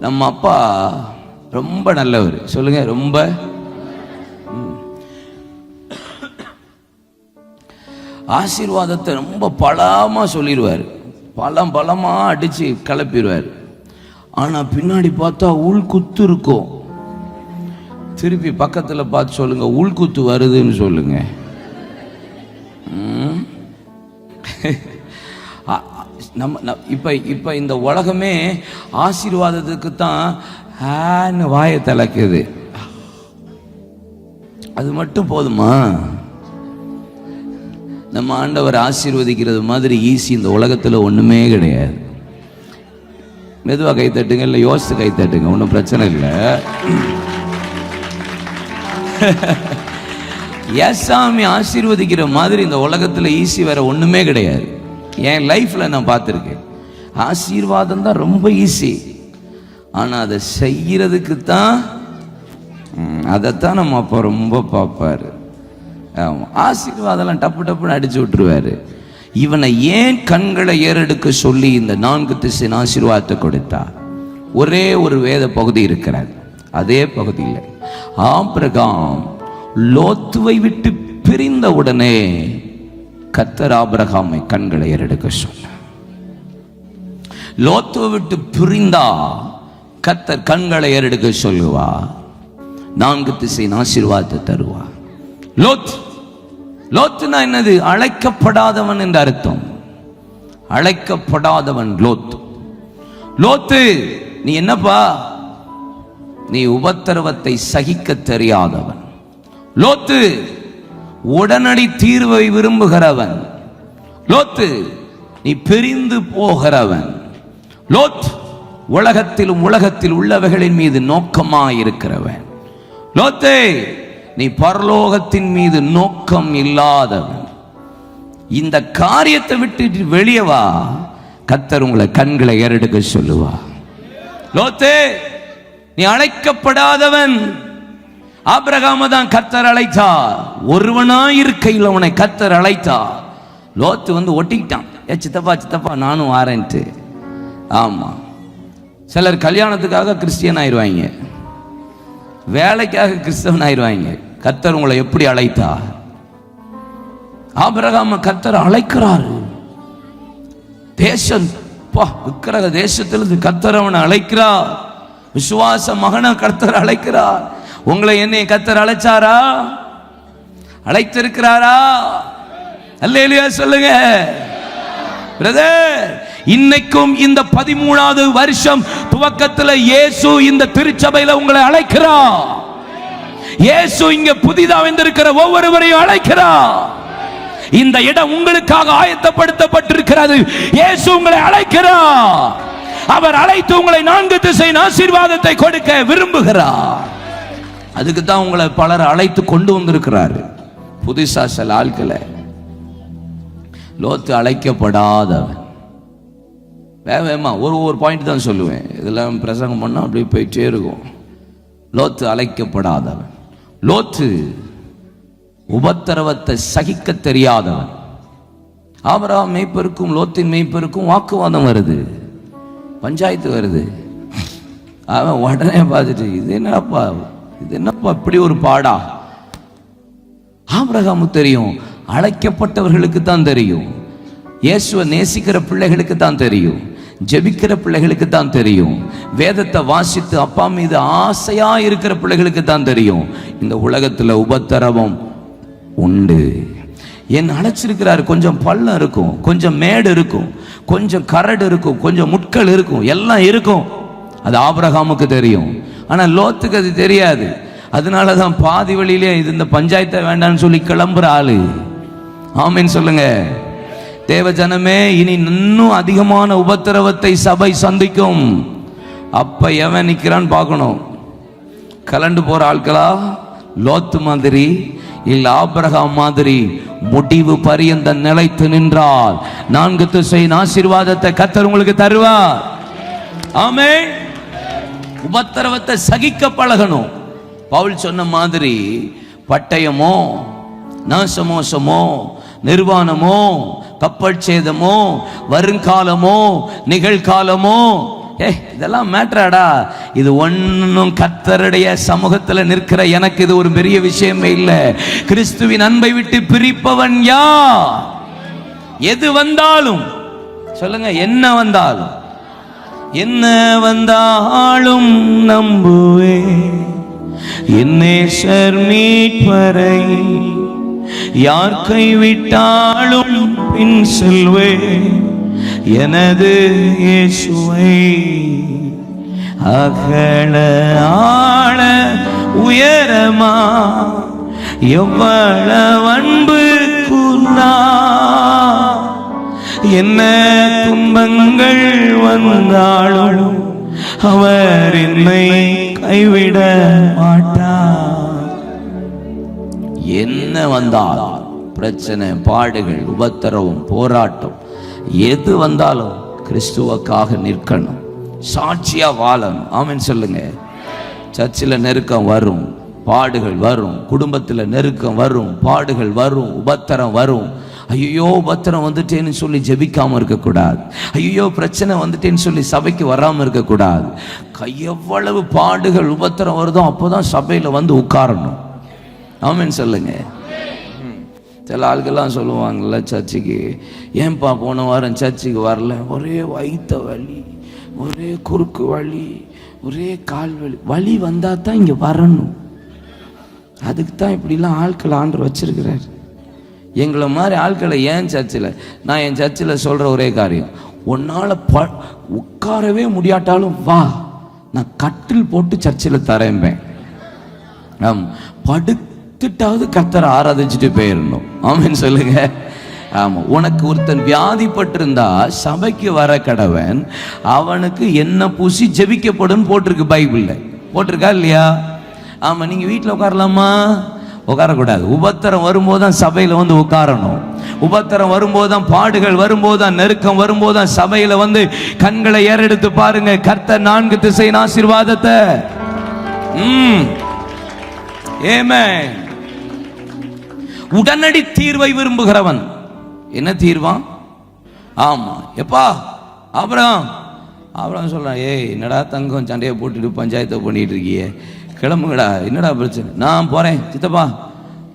நம்ம அப்பா ரொம்ப நல்லவர். சொல்லுங்க ரொம்ப. ஆசீர்வாதத்தை ரொம்ப பலமாக சொல்லிடுவார் பலம் பலமாக அடிச்சு கிளப்பிடுவார் ஆனா பின்னாடி பார்த்தா உள்குத்து இருக்கும். திருப்பி பக்கத்தில் பார்த்து சொல்லுங்க உள்குத்து வருதுன்னு சொல்லுங்க. ம். நம்ம இப்போ இப்போ இந்த உலகமே ஆசீர்வாதத்துக்கு தான் ஹேன்னு வாயை தலைக்குது அது மட்டும் போதுமா? நம்ம ஆண்டவர் ஆசீர்வதிக்கிறது மாதிரி ஈஸி இந்த உலகத்தில் ஒன்றுமே கிடையாது. மெதுவாக கைத்தட்டுங்க இல்லை யோசித்து கைத்தட்டுங்க ஒன்றும் பிரச்சனை இல்லை. ஏசாமி ஆசீர்வதிக்கிற மாதிரி இந்த உலகத்தில் ஈஸி வேற ஒன்றுமே கிடையாது. என் லைஃப்பில் நான் பார்த்துருக்கேன். ஆசீர்வாதம் தான் ரொம்ப ஈஸி ஆனால் அதை செய்கிறதுக்கு தான் அதைத்தான் நம்ம அப்போ ரொம்ப பார்ப்பாரு. ஆமா ஆசீர்வாதம்லாம் டப்பு டப்புன்னு அடிச்சு விட்டுருவார். இவனை ஏன் கண்களை ஏறெடுக்க சொல்லி இந்த நான்கு திசையின் ஆசீர்வாதத்தை கொடுத்தா ஒரே ஒரு வேத பகுதி இருக்கிறார். அதே பகுதியில் ஆபிரகாம் லோத்துவை விட்டு பிரிந்த உடனே கத்தர் ஆபிரகாமை கண்களை ஏறெடுக்க சொன்னார். லோத்துவை விட்டு பிரிந்தா கத்தர் கண்களை ஏறெடுக்க சொல்லுவா நான்கு திசையின் ஆசீர்வாதத்தை தருவா லோத் லோத்துனா என்னது? அழைக்கப்படாதவன் என்று அர்த்தம். அழைக்கப்படாதவன் லோத் லோத்து நீ என்னப்பா? நீ உபத்திரவத்தை சகிக்க தெரியாதவன். லோத்து உடனடி தீர்வை விரும்புகிறவன். லோத்து நீ பிரிந்து போகிறவன். லோத் உலகத்திலும் உலகத்தில் உள்ளவைகளின் மீது நோக்கமாயிருக்கிறவன். லோத்தே நீ பரலோகத்தின் மீது நோக்கம் இல்லாதவன். இந்த காரியத்தை விட்டு வெளியே வா. கத்தர் உங்களை கண்களை ஏறெடுக்க சொல்லுவா லோத்தே நீ அழைக்கப்படாதவன். ஆபிரகாம தான் கத்தர் அழைத்தா ஒருவனாய் இருக்கையில் அவனை கத்தர் அழைத்தா லோத்து வந்து ஒட்டிக்கிட்டான். ஏ சித்தப்பா சித்தப்பா நானும் வாரேன்ட்டு. ஆமா. சிலர் கல்யாணத்துக்காக கிறிஸ்டியன் ஆயிடுவாங்க வேலைக்காக கிறிஸ்தவன் ஆயிடுவாங்க கத்தர் உங்களை எப்படி அழைத்தா ஆபிரகாம கத்தர் அழைக்கிறாரு. தேசம் பா விக்கிரக தேசத்திலிருந்து கத்தர் அவனை அழைக்கிறார். விசுவாச மகனை கர்த்தர் அழைக்கிறார். உங்களை என்னை கத்தர் அழைச்சாரா? அழைத்திருக்கிறாரா? அல்லேலியா சொல்லுங்க. பிரதர் இன்னைக்கும் இந்த பதிமூணாவது வருஷம் துவக்கத்தில் இயேசு இந்த திருச்சபையில் உங்களை அழைக்கிறார். இயேசு இங்க புதிதாக வந்திருக்கிற ஒவ்வொருவரையும் அழைக்கிறார். இந்த இடம் உங்களுக்காக ஆயத்தப்படுத்தப்பட்டிருக்கிறது. இயேசு உங்களை அழைக்கிறார். அவர் அழைத்து உங்களை நான்கு திசையின் ஆசீர்வாதத்தை கொடுக்க விரும்புகிறார். அதுக்கு தான் உங்களை பலர் அழைத்து கொண்டு வந்திருக்கிறாரு. புதுசா சில ஆட்களை லோத்து அழைக்கப்படாதவன். வேக வேகமா ஒரு ஒரு பாயிண்ட் தான் சொல்லுவேன். இதெல்லாம் பிரசங்கம் பண்ணால் அப்படியே போயிட்டே இருக்கும். லோத்து அழைக்கப்படாதவன். லோத்து உபத்திரவத்தை சகிக்க தெரியாதவன். ஆபரா மெய்ப்பெருக்கும் லோத்தின் மெய்ப்பெருக்கும் வாக்குவாதம் வருது. பஞ்சாயத்து வருது. அவன் உடனே பார்த்துட்டு இது என்னப்பா? இது என்னப்பா இப்படி ஒரு பாடா? ஆபிரகாமு தெரியும். அழைக்கப்பட்டவர்களுக்கு தான் தெரியும். இயேசுவை நேசிக்கிற பிள்ளைகளுக்கு தான் தெரியும். ஜெபிக்கிற பிள்ளைகளுக்கு தான் தெரியும். வேதத்தை வாசித்து அப்பா மீது ஆசையா இருக்கிற பிள்ளைகளுக்கு தான் தெரியும். இந்த உலகத்துல உபத்திரவம் உண்டு. என் அழைச்சிருக்கிறாரு கொஞ்சம் பள்ளம் இருக்கும் கொஞ்சம் மேடு இருக்கும் கொஞ்சம் கரடு இருக்கும் கொஞ்சம் முட்கள் இருக்கும் எல்லாம் இருக்கும். அது ஆபரகாமுக்கு தெரியும். ஆனால் லோத்துக்கு அது தெரியாது. அதனால தான் பாதி வழியிலே இது இந்த பஞ்சாயத்தை வேண்டாம்னு சொல்லி கிளம்புற ஆளு. ஆமின்னு சொல்லுங்க. தேவ ஜனமே இனி இன்னும் அதிகமான உபத்திரவத்தை சபை சந்திக்கும். அப்ப எவன் நிற்கிறான்னு பார்க்கணும். கலண்டு போற ஆட்களா? லோத்து மாதிரி இல்ல ஆபரகாம் மாதிரி. முடிவு பரியந்த நிலைத்து நின்றால் நான்கு திசையின் ஆசீர்வாதத்தை கத்தர் உங்களுக்கு தருவார். ஆமே உபத்திரவத்தை சகிக்க பழகணும். பவுல் சொன்ன மாதிரி பட்டயமோ நாசமோசமோ நிர்வாணமோ கப்பல் சேதமோ வருங்காலமோ நிகழ்காலமோ ஏ இதெல்லாம் மேட்ராடா இது ஒன்றும் கத்தருடைய சமூகத்தில் நிற்கிற எனக்கு இது ஒரு பெரிய விஷயமே இல்லை. கிறிஸ்துவின் அன்பை விட்டு பிரிப்பவன் யா எது வந்தாலும் சொல்லுங்க என்ன வந்தாலும். என்ன வந்தாலும் நம்புவே. என்னேஷர் மீட்பரை யார் கைவிட்டாலும் பின் செல்வே. எனது இயேசுவை அகல ஆழ உயரமா எவ்வளவு அன்பு கூர்ந்தா. என்ன துன்பங்கள் வந்தாலும் அவர் என்னை கைவிட மாட்டார். என்ன வந்தால் பிரச்சனை பாடுகள் உபத்திரவம் போராட்டம் எது வந்தாலும் கிறிஸ்துவக்காக நிற்கணும். சாட்சியா வாழணும். ஆமென் சொல்லுங்க. சர்ச்சில் நெருக்கம் வரும் பாடுகள் வரும் குடும்பத்தில் நெருக்கம் வரும் பாடுகள் வரும் உபத்திரம் வரும். ஐயோ பத்திரம் வந்துட்டேன்னு சொல்லி ஜெபிக்காமல் இருக்கக்கூடாது. ஐயோ பிரச்சனை வந்துட்டேன்னு சொல்லி சபைக்கு வராமல் இருக்கக்கூடாது. கை எவ்வளவு பாடுகள் உபத்திரம் வருதோ அப்போ தான் சபையில் வந்து உட்காரணும். ஆமென் சொல்லுங்க. சில ஆள்கள்லாம் சொல்லுவாங்கல்ல சர்ச்சுக்கு ஏன்பா போன வாரம் சர்ச்சுக்கு வரல? ஒரே வயித்த வலி ஒரே குறுக்கு வலி ஒரே கால் வலி வலி வந்தால் தான் இங்கே வரணும். அதுக்கு தான் இப்படிலாம் ஆட்கள் ஆண்டு வச்சிருக்கிறாரு. எங்களை மாதிரி ஆட்களை ஏன் சர்ச்சில்? நான் என் சர்ச்சில் சொல்கிற ஒரே காரியம். உன்னால் ப உட்காரவே முடியாட்டாலும் வா. நான் கட்டில் போட்டு சர்ச்சில் தரம்பேன் ஆம். படுத்துட்டாவது கத்தரை ஆராதிச்சுட்டு போயிடணும் ஆமின்னு சொல்லுங்க. ஆமாம் உனக்கு ஒருத்தன் வியாதிப்பட்டிருந்தா சபைக்கு வர கடவன் அவனுக்கு என்ன பூசி ஜெபிக்கப்படும் போட்டிருக்கு பைபிளில். போட்டிருக்கா இல்லையா? ஆமாம் நீங்கள் வீட்டில் உட்காரலாமா? உட்காரக்கூடாது. உபத்திரம் வரும்போது தான் சபையில் வந்து உட்காரணும். உபத்திரம் வரும்போது தான் பாடுகள் வரும்போது தான் நெருக்கம் வரும்போது தான் சபையில் வந்து கண்களை ஏறெடுத்து பாருங்க. கர்த்த நான்கு திசையின் ஆசீர்வாதத்தை. ம். உடனடி தீர்வை விரும்புகிறவன். என்ன தீர்வான் ஆமா. எப்பா? அப்புறம் அப்புறம் சொல்றான் ஏய் என்னடா தங்கம் சண்டையை போட்டுட்டு பஞ்சாயத்தை பண்ணிட்டு இருக்கியே? கிளம்புங்கடா. என்னடா பிரச்சனை? நான் போகிறேன் சித்தப்பா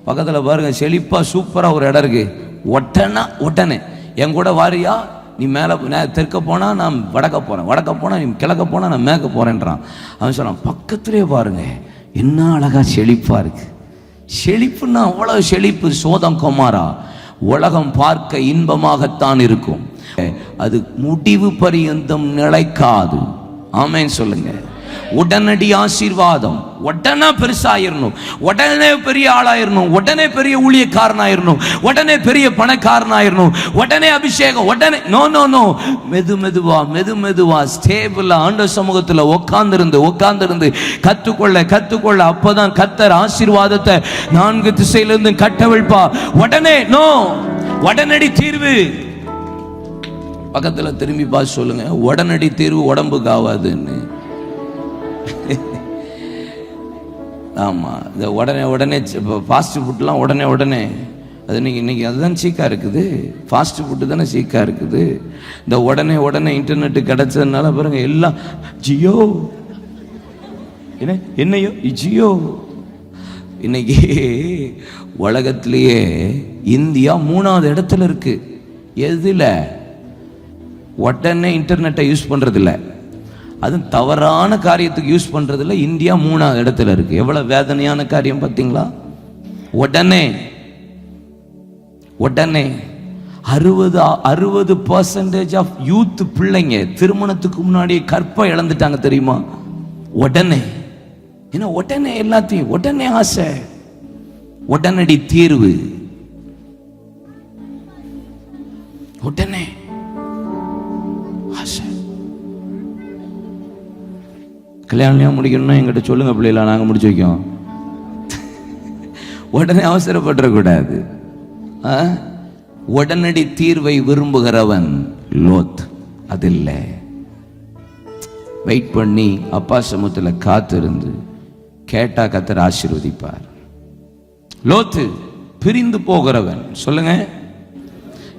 பக்கத்தில் பாருங்க செழிப்பாக சூப்பராக ஒரு இடம் இருக்குது உடனே உடனே என் கூட வாரியா? நீ மேலே நான் தெற்க போனால் நான் வடக்க போகிறேன் வடக்க போனால் நீ கிழக்க போனால் நான் மேற்க போகிறேன்றான் அவன் சொன்னான் பக்கத்துலேயே பாருங்க என்ன அழகாக செழிப்பாக இருக்குது செழிப்புன்னா அவ்வளோ செழிப்பு சோதம் குமாரா. உலகம் பார்க்க இன்பமாகத்தான் இருக்கும். அது முடிவு பரியந்தம் நிலைக்காது. ஆமேன்னு சொல்லுங்கள் உடனடி ஆசீர்வாதம். உடனே பெருசாயிரணும். உடனே பெரிய ஆளாயிரணும். உடனே பெரிய ஊழியக்காரனாயிரணும். உடனே பெரிய பணக்காரனாயிரணும். உடனே அபிஷேகம். உடனே நோ நோ நோ மெது மெதுவா மெது மெதுவா ஸ்டேபிளா ஆண்ட சமூகத்துல உட்கார்ந்துருந்து உட்கார்ந்துருந்து கத்துக்கொள்ள கத்துக்கொள்ள. அப்பதான் கத்தர் ஆசீர்வாதத்தை நான்கு திசையிலிருந்து கட்டவிழ்ப்பா உடனே நோ உடனடி தீர்வு. பக்கத்துல திரும்பி பார்த்து சொல்லுங்க. உடனடி தீர்வு உடம்புக்கு ஆகாதுன்னு ஆமாம் இந்த உடனே உடனே ஃபாஸ்ட் ஃபுட்லாம் உடனே உடனே. அது இன்னைக்கு இன்றைக்கி அதுதான் சீக்காக இருக்குது. ஃபாஸ்ட் ஃபுட்டு தானே சீக்காக இருக்குது. இந்த உடனே உடனே இன்டர்நெட்டு கிடச்சதுனால பாருங்க எல்லாம் ஜியோ. என்ன என்னையோ? ஜியோ. இன்னைக்கு உலகத்திலேயே இந்தியா மூணாவது இடத்துல இருக்குது எதில்? உடனே இன்டர்நெட்டை யூஸ் பண்ணுறதில்ல அதுவும் தவறான காரியத்துக்கு யூஸ் பண்ணுறதுல இந்தியா மூணாவது இடத்துல இருக்குது எவ்வளோ வேதனையான காரியம் பார்த்தீங்களா? உடனே உடனே அறுபது அறுபது பர்சன்டேஜ் ஆஃப் யூத் பிள்ளைங்க திருமணத்துக்கு முன்னாடி கற்பை இழந்துட்டாங்க தெரியுமா? உடனே. ஏன்னா உடனே எல்லாத்தையும் உடனே ஆசை. உடனடி தீர்வு. உடனே. கல்யாணம் முடிக்கணும்னா எங்கிட்ட சொல்லுங்க பிள்ளைகளா நாங்கள் முடிச்சு வைக்கோம் உடனே அவசரப்பட்டுறக்கூடாது. ஆ? உடனடி தீர்வை விரும்புகிறவன் லோத். அது இல்லை. வெயிட் பண்ணி அப்பா சமூகத்தில் காத்திருந்து கேட்டா கத்தர் ஆசீர்வதிப்பார். லோத்து பிரிந்து போகிறவன். சொல்லுங்க.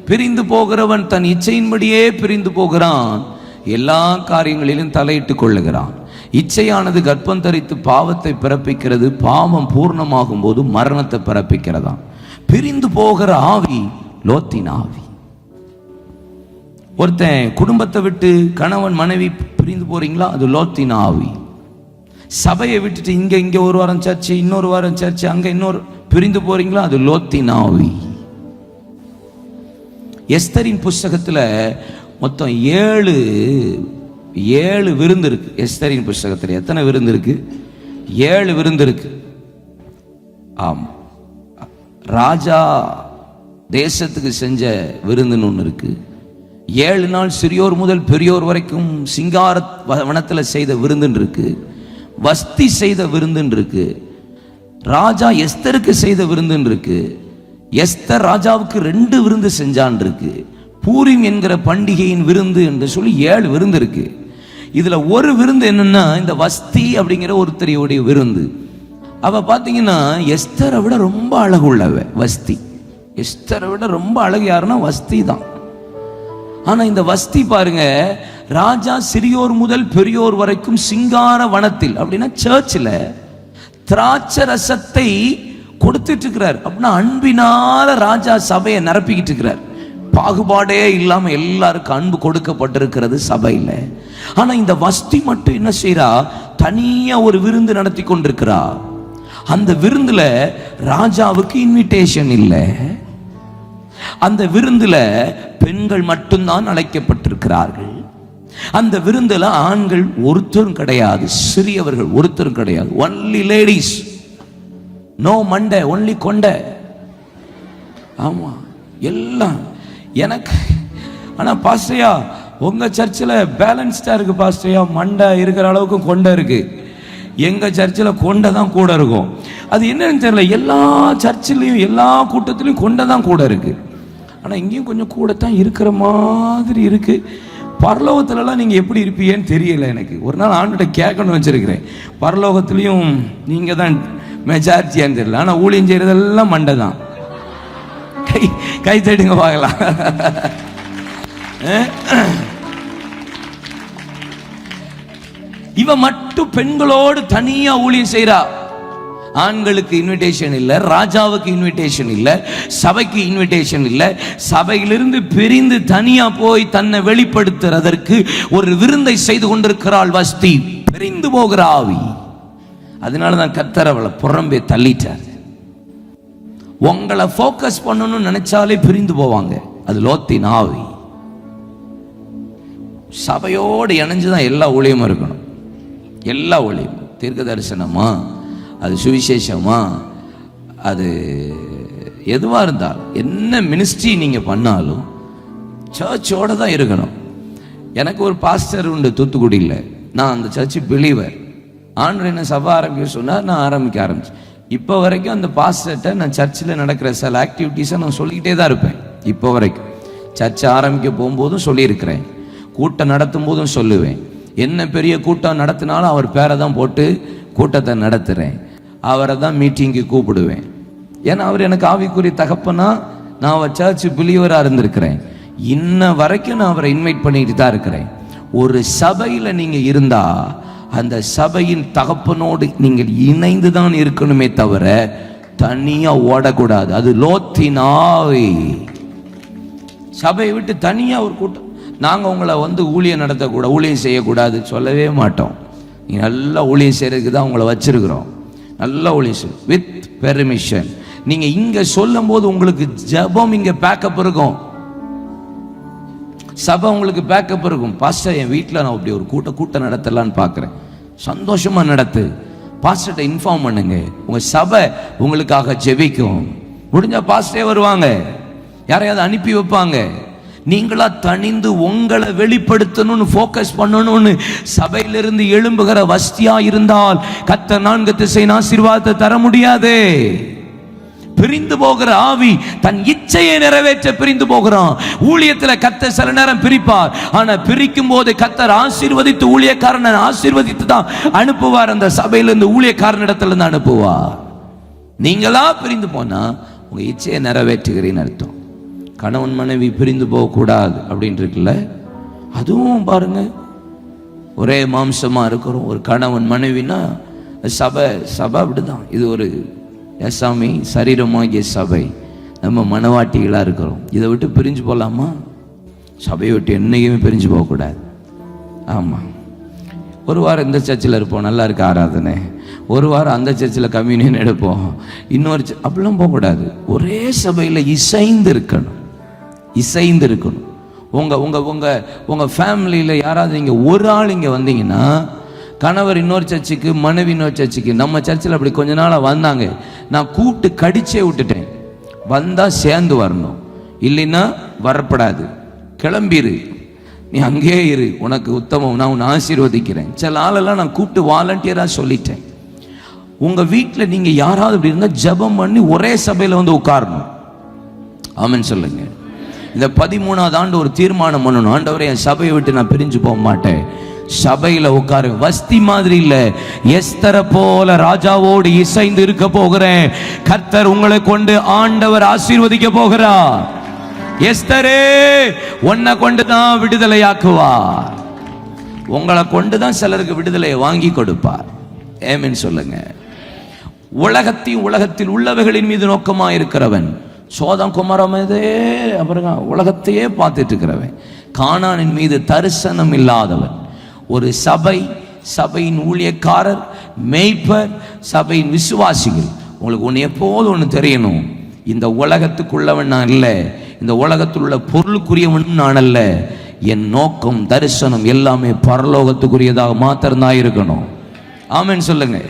பிரிந்து போகிறவன் தன் இச்சையின்படியே பிரிந்து போகிறான். எல்லா காரியங்களிலும் தலையிட்டுக் கொள்ளுகிறான். இச்சையானது கர்ப்பம் தரித்து பாவத்தை பிறப்பிக்கிறது பாவம் பூர்ணமாகும் போது மரணத்தை பிறப்பிக்கிறதா? பிரிந்து போகிற ஆவி லோத்தின் ஆவி. ஒருத்தன் குடும்பத்தை விட்டு கணவன் மனைவி பிரிந்து போறீங்களா? அது லோத்தின் ஆவி. சபையை விட்டுட்டு இங்க இங்க ஒரு வாரம் சர்ச்சு இன்னொரு வாரம் சர்ச்சு அங்க இன்னொரு பிரிந்து போறீங்களா? அது லோத்தின் ஆவி. எஸ்தரின் புஸ்தகத்துல மொத்தம் ஏழு ஏழு விருந்து இருக்கு. எஸ்தரின் புஸ்தகத்தில் எத்தனை விருந்து இருக்கு? ஏழு விருந்து இருக்கு. ஆம். ராஜா தேசத்துக்கு செஞ்ச விருந்துன்னு ஒன்று இருக்கு. ஏழு நாள் சிறியோர் முதல் பெரியோர் வரைக்கும் சிங்கார வ- செய்த விருந்துன்னு இருக்கு. வஸ்தி செய்த விருந்துன்னு இருக்கு. ராஜா எஸ்தருக்கு செய்த விருந்துன்னு இருக்கு. எஸ்தர் ராஜாவுக்கு ரெண்டு விருந்து செஞ்சான் இருக்கு. பூரிம் என்கிற பண்டிகையின் விருந்து என்று சொல்லி ஏழு விருந்து இருக்கு. இதுல ஒரு விருந்து என்னன்னா இந்த வஸ்தி அப்படிங்கிற ஒருத்தரையுடைய விருந்து. அவ பாத்தீங்கன்னா எஸ்தரை விட ரொம்ப அழகு உள்ளவ வஸ்தி. எஸ்தரை விட ரொம்ப அழகு யாருன்னா வஸ்தி தான். ஆனா இந்த வஸ்தி பாருங்க ராஜா சிறியோர் முதல் பெரியோர் வரைக்கும் சிங்கார வனத்தில் அப்படின்னா சர்ச்சில் திராட்சை ரசத்தை கொடுத்துட்டு இருக்கிறார். அப்படின்னா அன்பினால ராஜா சபையை நிரப்பிக்கிட்டு இருக்கிறார். பாகுபாடே இல்லாமல் எல்லாருக்கும் அன்பு கொடுக்கப்பட்டிருக்கிறது சபையில். ஆனால் இந்த வஸ்தி மட்டும் என்ன செய்கிறா தனியாக ஒரு விருந்து நடத்தி கொண்டிருக்கிறா. அந்த விருந்தில் ராஜாவுக்கு இன்விடேஷன் இல்லை. அந்த விருந்தில் பெண்கள் மட்டும்தான் அழைக்கப்பட்டிருக்கிறார்கள். அந்த விருந்தில் ஆண்கள் ஒருத்தரும் கிடையாது சிறியவர்கள் ஒருத்தரும் கிடையாது. ஒன்லி லேடிஸ் நோ மண்டை ஒன்லி கொண்டை. ஆமாம் எல்லாம். எனக்கு. ஆனால் பாஸ்டையா உங்கள் சர்ச்சில் பேலன்ஸ்டாக இருக்குது பாஸ்டையா மண்டை இருக்கிற அளவுக்கு கொண்டை இருக்குது எங்கள் சர்ச்சில் கொண்டை தான் கூட இருக்கும். அது என்னன்னு தெரியல. எல்லா சர்ச்சிலையும் எல்லா கூட்டத்துலையும் கொண்டை தான் கூட இருக்குது ஆனால் இங்கேயும் கொஞ்சம் கூட தான் இருக்கிற மாதிரி இருக்குது பரலோகத்துலலாம் நீங்கள் எப்படி இருப்பீங்கன்னு தெரியல எனக்கு. ஒரு நாள் ஆண்டுகிட்ட கேட்கணும்னு வச்சிருக்கிறேன். பரலோகத்துலேயும் நீங்கள் தான் மெஜாரிட்டியான்னு தெரியல. ஆனால் ஊழியம் செய்கிறதெல்லாம் மண்டை தான். கை கை தட்டுங்க பார்க்கலாம். இவ மட்டும் பெண்களோடு தனியா ஊழியம் செய்யறா ஆண்களுக்கு இன்விடேஷன் இல்ல ராஜாவுக்கு இன்விடேஷன் இல்ல சபைக்கு இன்விடேஷன் இல்ல சபையிலிருந்து பிரிந்து தனியா போய் தன்னை வெளிப்படுத்துறதற்கு ஒரு விருந்தை செய்து கொண்டிருக்கிறாள் வஸ்தி. பிரிந்து போகிற ஆவி. அதனால தான் கத்தர் அவளை புறம்பே தள்ளிட்டார். உங்களை ஃபோக்கஸ் பண்ணணும்னு நினைச்சாலே பிரிந்து போவாங்க. அது லோத்தின் ஆவி சபையோடு இணைஞ்சு தான் எல்லா ஊழியமும் இருக்கணும். எல்லா ஊழியமும். தீர்க்க தரிசனமா அது சுவிசேஷமா? அது எதுவாக இருந்தால் என்ன மினிஸ்ட்ரி நீங்கள் பண்ணாலும் சர்ச்சோட தான் இருக்கணும். எனக்கு ஒரு பாஸ்டர் உண்டு தூத்துக்குடியில். நான் அந்த சர்ச்சு பிலீவர் ஆண்டு என்ன சபை ஆரம்பிக்க சொன்னார் நான் ஆரம்பிக்க ஆரம்பிச்சேன். இப்போ வரைக்கும் அந்த பாஸ்டர்கிட்ட நான் சர்ச்சில் நடக்கிற சில ஆக்டிவிட்டீஸை நான் சொல்லிக்கிட்டே தான் இருப்பேன். இப்போ வரைக்கும் சர்ச்சை ஆரம்பிக்க போகும்போதும் சொல்லியிருக்கிறேன். கூட்டம் நடத்தும் போதும் சொல்லுவேன். என்ன பெரிய கூட்டம் நடத்தினாலும் அவர் பேரை தான் போட்டு கூட்டத்தை நடத்துகிறேன் அவரை தான் மீட்டிங்க்கு கூப்பிடுவேன். ஏன்னா அவர் எனக்கு ஆவிக்குரிய தகப்பனா நான் அவர் சர்ச் பிலீவராக இருந்திருக்கிறேன். இன்ன வரைக்கும் நான் அவரை இன்வைட் பண்ணிட்டு தான் இருக்கிறேன். ஒரு சபையில் நீங்கள் இருந்தால் அந்த சபையின் தகப்பனோடு நீங்கள் இணைந்து தான் இருக்கணுமே தவிர தனியாக ஓடக்கூடாது. அது லோத்தினாவே. சபையை விட்டு தனியாக ஒரு கூட்டம். நாங்கள் உங்களை வந்து ஊழியம் நடத்தக்கூடாது ஊழியம் செய்யக்கூடாது சொல்லவே மாட்டோம். நீ நல்லா ஊழியம் செய்கிறதுக்கு தான் உங்களை வச்சுருக்குறோம். நல்லா ஊழியம் செய். வித் பெர்மிஷன் நீங்கள் இங்கே சொல்லும் போது உங்களுக்கு ஜெபம் இங்கே பேக்கப் இருக்கும். சபை உங்களுக்கு பேக்கப் இருக்கும். பாஸ்டர் என் வீட்டில் நான் அப்படி ஒரு கூட்ட கூட்டம் நடத்தலான்னு பார்க்குறேன் சந்தோஷமாக நடத்து. பாஸ்டர்கிட்ட இன்ஃபார்ம் பண்ணுங்க. உங்கள் சபை உங்களுக்காக ஜெபிக்கும். முடிஞ்ச பாஸ்டே வருவாங்க. யாரையாவது அனுப்பி வைப்பாங்க. நீங்களா தணிந்து உங்களை வெளிப்படுத்தணும்னு ஃபோக்கஸ் பண்ணணும்னு சபையிலிருந்து எழும்புகிற வஸ்தியா இருந்தால் கத்த நான்கு திசையின் ஆசீர்வாதத்தை தர முடியாதே. பிரிந்து போகிற ஆவி தன் இச்சையை நிறைவேற்ற பிரிந்து போகிறான். ஊழியத்தில் கத்த சில நேரம் பிரிப்பார். ஆனால் பிரிக்கும் போது கத்தர் ஆசீர்வதித்து ஊழியக்காரனை ஆசீர்வதித்து தான் அனுப்புவார். அந்த சபையிலிருந்து ஊழியக்காரனிடத்துல இருந்து அனுப்புவார். நீங்களா பிரிந்து போனா உங்க இச்சையை நிறைவேற்றுகிறேன்னு அர்த்தம். கணவன் மனைவி பிரிந்து போகக்கூடாது அப்படின்னு இருக்குல்ல? அதுவும் பாருங்க. ஒரே மாம்சமாக இருக்கிறோம். ஒரு கணவன் மனைவினா சபை சபை அப்படிதான். இது ஒரு எசாமி சரீரமாகிய சபை. நம்ம மனவாட்டிகளாக இருக்கிறோம். இதை விட்டு பிரிஞ்சு போகலாமா சபையை விட்டு என்னைக்குமே பிரிஞ்சு போகக்கூடாது. ஆமாம் ஒரு வாரம் இந்த சர்ச்சில் இருப்போம் நல்லா இருக்க ஆராதனை. ஒரு வாரம் அந்த சர்ச்சில் கம்யூனியன் எடுப்போம். இன்னொரு அப்படிலாம் போகக்கூடாது. ஒரே சபையில் இசைந்து இருக்கணும். இசைந்து இருக்கணும். உங்கள் உங்கள் உங்கள் உங்கள் ஃபேமிலியில் யாராவது இங்கே ஒரு ஆள் இங்கே வந்தீங்கன்னா கணவர் இன்னொரு சர்ச்சுக்கு மனைவி இன்னொரு சர்ச்சுக்கு. நம்ம சர்ச்சில் அப்படி கொஞ்ச நாளாக வந்தாங்க. நான் கூப்பிட்டு கடிச்சே விட்டுட்டேன். வந்தால் சேர்ந்து வரணும். இல்லைன்னா வரப்படாது. கிளம்பிரு. நீ அங்கேயே இரு. உனக்கு உத்தமம். நான் உன்னை ஆசீர்வதிக்கிறேன். சில ஆளெல்லாம் நான் கூப்பிட்டு வாலண்டியராக சொல்லிட்டேன். உங்கள் வீட்டில் நீங்கள் யாராவது இப்படி இருந்தால் ஜெபம் பண்ணி ஒரே சபையில் வந்து உட்காரணும். ஆமன் சொல்லுங்க. இந்த பதிமூணாவது ஆண்டு ஒரு தீர்மானம் பண்ணணும். ஆண்டவரை என் சபையை விட்டு நான் பிரிஞ்சு போக மாட்டேன். சபையில உட்காரு. வஸ்தி மாதிரி இல்ல. எஸ்தர போல ராஜாவோடு இசைந்து இருக்க போகிறேன். கர்த்தர் உங்களை கொண்டு ஆண்டவர் ஆசீர்வதிக்க போகிறார். எஸ்தரே உன்னை கொண்டு தான் விடுதலையாக்குவார். உங்களை கொண்டு தான் சிலருக்கு விடுதலையை வாங்கி கொடுப்பார். ஏமின்னு சொல்லுங்க. உலகத்தையும் உலகத்தில் உள்ளவைகளின் மீது நோக்கமா இருக்கிறவன் சோதம் குமரம் அப்புறம் உலகத்தையே பார்த்துட்டு இருக்கிறவன் காணானின் மீது தரிசனம் இல்லாதவன். ஒரு சபை சபையின் ஊழியக்காரர் மெய்ப்பர் சபையின் விசுவாசிகள். உங்களுக்கு ஒன்று எப்போதும் ஒன்று தெரியணும். இந்த உலகத்துக்குள்ளவன் நான் இல்லை இந்த உலகத்தில் உள்ள பொருளுக்குரியவனும் நான் அல்ல. என் நோக்கம் தரிசனம் எல்லாமே பரலோகத்துக்குரியதாக மாத்திரம்தான் இருக்கணும். ஆமேன்னு சொல்லுங்க.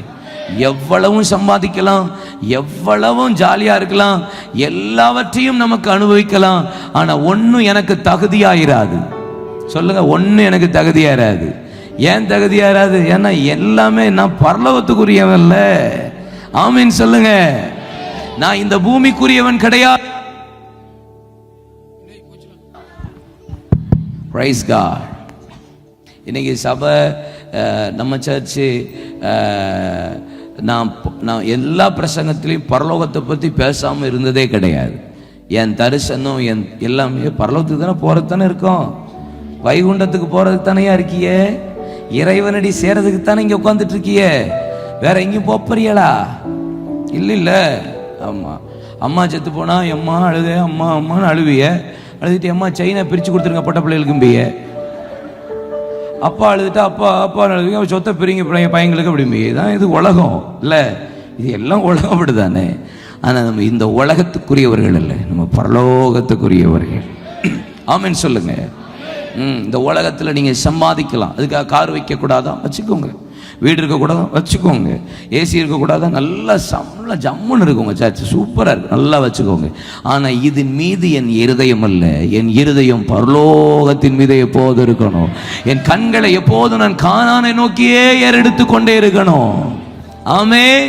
எவ்வளவும் சம்பாதிக்கலாம் எவ்வளவும் ஜாலியாக இருக்கலாம் எல்லாவற்றையும் நமக்கு அனுபவிக்கலாம். ஆனால் ஒன்றும் எனக்கு தகுதியாயிராது. சொல்லுங்க ஒன்றும் எனக்கு தகுதியாயிராது. ஏன் தகுதியாயிராது ஏன்னா எல்லாமே நான் பரலோகத்துக்குரியவன்ல ஆமீன் சொல்லுங்க. நான் இந்த பூமிக்குரியவன் கிடையாது பிரைஸ் காட் இன்னைக்கு சபை நம்ம சர்ச்சு நான் நான் எல்லா பிரசங்கத்திலையும் பரலோகத்தை பற்றி பேசாமல் இருந்ததே கிடையாது. என் தரிசனம் என் எல்லாமே பரலோகத்துக்கு தானே போகிறது தானே இருக்கோம். வைகுண்டத்துக்கு போகிறதுக்கு தானேயா இருக்கியே? இறைவனடி சேரதுக்கு தானே இங்கே உட்காந்துட்டு இருக்கியே வேற எங்கேயும் போப்பறியலா? இல்லை இல்லை ஆமாம் அம்மா செத்து போனா எம்மா அழுதே அம்மா அம்மான்னு அழுவிய. அழுதுட்டு அம்மா செயினை பிரித்து கொடுத்துருங்க பொட்ட பிள்ளைகளுக்கும்பிய அப்பா அழுதுட்டா அப்பா அப்பா அழுதுங்க சொத்தை பிரிங்க பிள்ளைங்க பையங்களுக்கு அப்படிம்பிய தான் இது உலகம். இல்லை இது எல்லாம் உலகம் அப்படிதானே ஆனால் நம்ம இந்த உலகத்துக்குரியவர்கள் இல்லை நம்ம பரலோகத்துக்குரியவர்கள். ஆமென் சொல்லுங்கள் இந்த உலகத்தில் நீங்கள் சம்பாதிக்கலாம். அதுக்காக கார் வைக்கக்கூடாதான் வச்சுக்கோங்க. வீடு இருக்கக்கூடாதா? வச்சுக்கோங்க. ஏசி இருக்கக்கூடாதா? நல்லா சம்ல ஜம்முன்னு இருக்குங்க சர்ச் சூப்பராக இருக்கு. நல்லா வச்சுக்கோங்க. ஆனால் இதன் மீது என் இருதயம் அல்ல. என் இருதயம் பரலோகத்தின் மீது எப்போது இருக்கணும்? என் கண்களை எப்போதும் நான் காணானை நோக்கியே ஏறெடுத்து கொண்டே இருக்கணும்? ஆமே